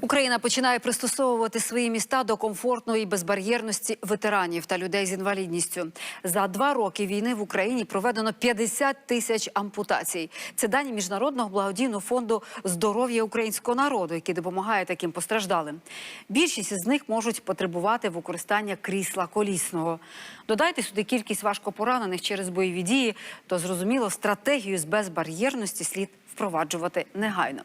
Україна починає пристосовувати свої міста до комфортної безбар'єрності ветеранів та людей з інвалідністю. За два роки війни в Україні проведено 50 тисяч ампутацій. Це дані міжнародного благодійного фонду здоров'я українського народу, який допомагає таким постраждалим. Більшість із них можуть потребувати використання крісла колісного. Додайте сюди кількість важкопоранених через бойові дії, то зрозуміло, стратегію з безбар'єрності слід впроваджувати негайно.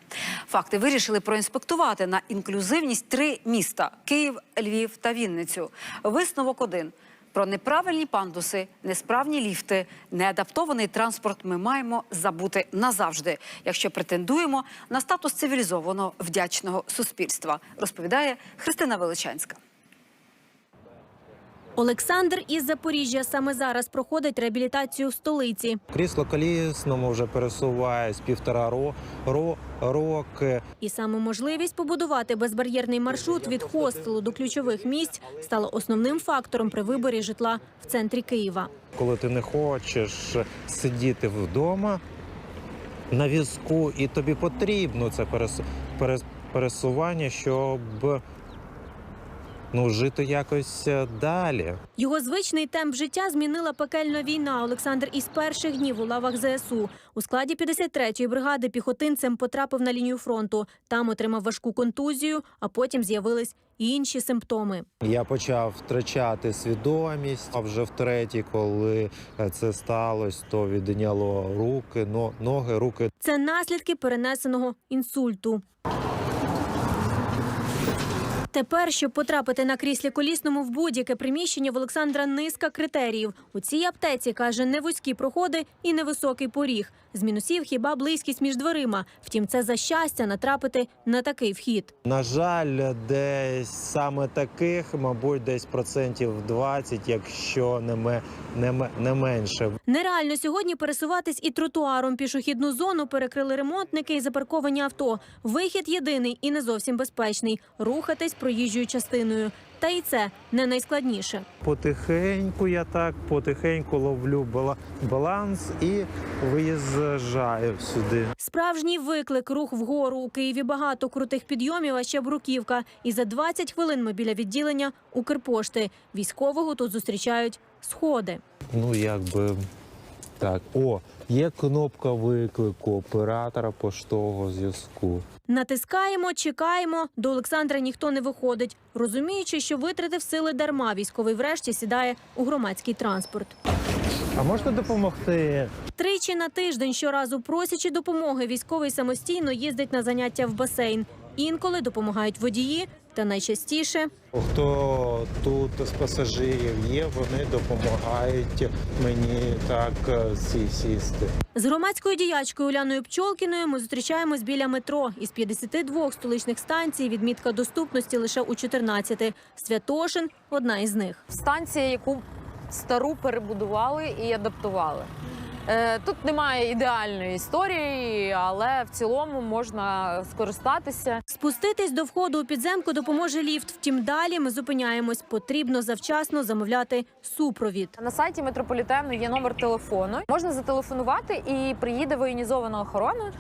Факти вирішили проінспектувати на інклюзивність три міста: Київ, Львів та Вінницю. Висновок один. Про неправильні пандуси, несправні ліфти, неадаптований транспорт ми маємо забути назавжди, якщо претендуємо на статус цивілізованого вдячного суспільства, розповідає Христина Величанська. Олександр із Запоріжжя саме зараз проходить реабілітацію в столиці. Крісло колісному вже пересуваюсь півтора ро, ро, роки. І саме можливість побудувати безбар'єрний маршрут від хостелу до ключових місць стала основним фактором при виборі житла в центрі Києва. Коли ти не хочеш сидіти вдома на візку, і тобі потрібно це перес, перес, пересування, щоб ну, жити якось е, далі. Його звичний темп життя змінила пекельна війна. Олександр із перших днів у лавах ЗСУ у складі 53-ї бригади піхотинцем потрапив на лінію фронту. Там отримав важку контузію, а потім з'явились і інші симптоми. Я почав втрачати свідомість. А вже втретє, коли е, це сталося, то відняло руки, но, ноги, руки. Це наслідки перенесеного інсульту. Тепер, щоб потрапити на кріслі колісному в будь-яке приміщення, в Олександра низка критеріїв. У цій аптеці каже, не вузькі проходи і невисокий поріг. З мінусів хіба близькість між дверима. Втім, це за щастя натрапити на такий вхід. На жаль, десь саме таких, мабуть, десь процентів 20, якщо не, не, не менше. Нереально сьогодні пересуватись і тротуаром. Пішохідну зону перекрили ремонтники і запарковані авто. Вихід єдиний і не зовсім безпечний рухатись проїжджою частиною. Та й це не найскладніше. Потихеньку я так потихеньку ловлю бала- баланс і виїжджаю сюди. Справжній виклик рух вгору у Києві багато крутих підйомів, а ще бруківка. І за 20 хвилин ми біля відділення Укрпошти. Військового тут зустрічають сходи. Ну якби так. О, є кнопка виклику оператора поштового зв'язку. Натискаємо, чекаємо. До Олександра ніхто не виходить. Розуміючи, що витратив сили дарма, військовий врешті сідає у громадський транспорт. А можете допомогти? Тричі на тиждень щоразу просячи допомоги, військовий самостійно їздить на заняття в басейн. Інколи допомагають водії, та найчастіше Хто тут з пасажирів є, вони допомагають мені так е, сісти. З громадською діячкою Уляною Пчолкіною ми зустрічаємось біля метро. Із 52 столичних станцій відмітка доступності лише у 14. Святошин – одна із них. станція, яку стару перебудували і адаптували. Е, Тут немає ідеальної історії, але в цілому можна скористатися. Спуститись до входу у підземку допоможе ліфт. Втім, далі ми зупиняємось. Потрібно завчасно замовляти супровід. На сайті метрополітену є номер телефону. Можна зателефонувати і приїде воєнізована охорона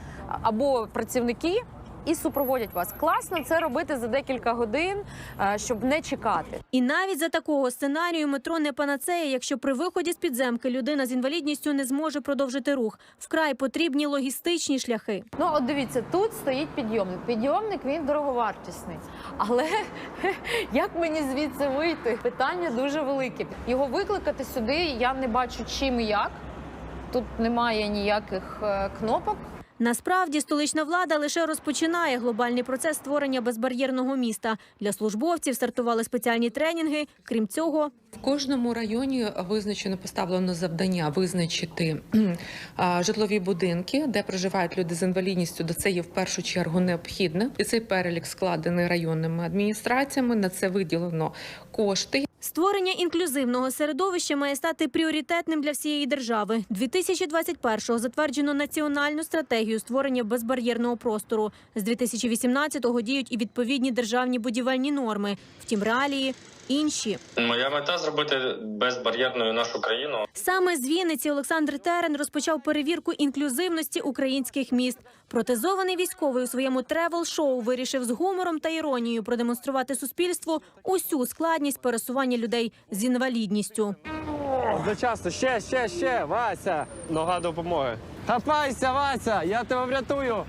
або працівники. І супроводять вас. Класно це робити за декілька годин, е, щоб не чекати. І навіть за такого сценарію метро не панацея, якщо при виході з підземки людина з інвалідністю не зможе продовжити рух. Вкрай потрібні логістичні шляхи. Ну, от дивіться, тут стоїть підйомник. Підйомник він дороговартісний. Але як мені звідси вийти? Питання дуже велике. Його викликати сюди я не бачу чим і як. Тут немає ніяких е, кнопок. Насправді столична влада лише розпочинає глобальний процес створення безбар'єрного міста. Для службовців стартували спеціальні тренінги. Крім цього, В кожному районі визначено поставлено завдання визначити житлові будинки, де проживають люди з інвалідністю. До це є в першу чергу необхідне. І цей перелік складений районними адміністраціями. На це виділено кошти. Створення інклюзивного середовища має стати пріоритетним для всієї держави. 2021-го затверджено національну стратегію створення безбар'єрного простору. З 2018-го діють і відповідні державні будівельні норми. Втім, реалії інші. Моя мета зробити безбар'єрною нашу країну. Саме з Вінниці Олександр Терен розпочав перевірку інклюзивності українських міст. Протезований військовий у своєму тревел-шоу вирішив з гумором та іронією продемонструвати суспільству усю складність пересування людей з інвалідністю. Зачасто, ще, ще, ще, Вася. Нога допомоги. Хапайся, Вася, я тебе врятую.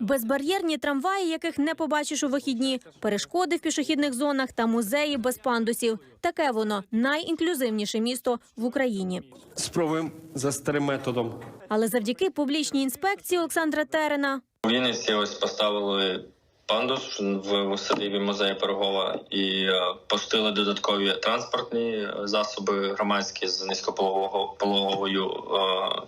Безбар'єрні трамваї, яких не побачиш у вихідні, перешкоди в пішохідних зонах та музеї без пандусів. Таке воно найінклюзивніше місто в Україні. Спробуємо за старим методом. Але завдяки публічній інспекції Олександра Терена У Вінниці ось поставили пандус в садибі музею Пирогова і е, пустили додаткові транспортні е, засоби громадські з низькопологовою е,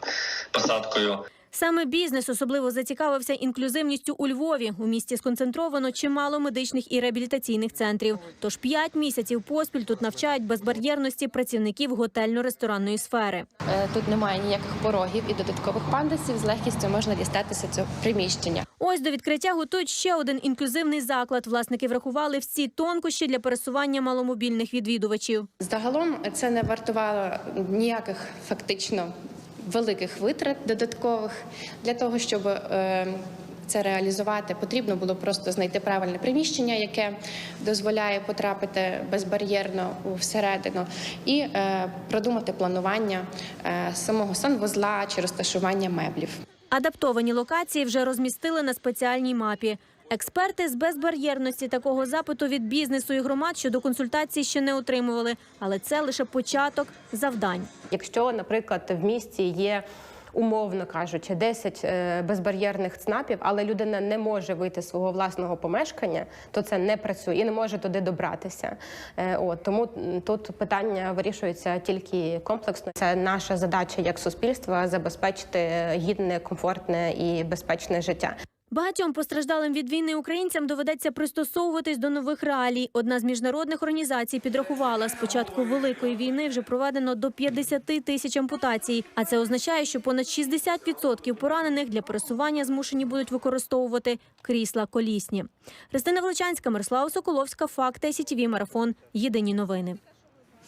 посадкою. Саме бізнес особливо зацікавився інклюзивністю у Львові. У місті сконцентровано чимало медичних і реабілітаційних центрів. Тож п'ять місяців поспіль тут навчають безбар'єрності працівників готельно-ресторанної сфери. Е, Тут немає ніяких порогів і додаткових пандусів. З легкістю можна дістатися цього приміщення. Ось до відкриття готують ще один інклюзивний заклад. Власники врахували всі тонкощі для пересування маломобільних відвідувачів. Загалом це не вартувало ніяких фактично великих витрат додаткових для того, щоб е, це реалізувати, потрібно було просто знайти правильне приміщення, яке дозволяє потрапити безбар'єрно всередину, і е, продумати планування е, самого санвузла чи розташування меблів. Адаптовані локації вже розмістили на спеціальній мапі. Експерти з безбар'єрності такого запиту від бізнесу і громад щодо консультацій ще не отримували, але це лише початок завдань. Якщо, наприклад, в місті є умовно кажучи, 10 е, безбар'єрних ЦНАПів, але людина не може вийти з свого власного помешкання, то це не працює і не може туди добратися. Е, От тому тут питання вирішується тільки комплексно. Це наша задача як суспільства забезпечити гідне, комфортне і безпечне життя. Багатьом постраждалим від війни українцям доведеться пристосовуватись до нових реалій. Одна з міжнародних організацій підрахувала, з початку великої війни вже проведено до 50 тисяч ампутацій. А це означає, що понад 60% поранених для пересування змушені будуть використовувати крісла колісні. Христина Величанська, Мирослава Соколовська, Факти СІТВ Марафон. Єдині новини.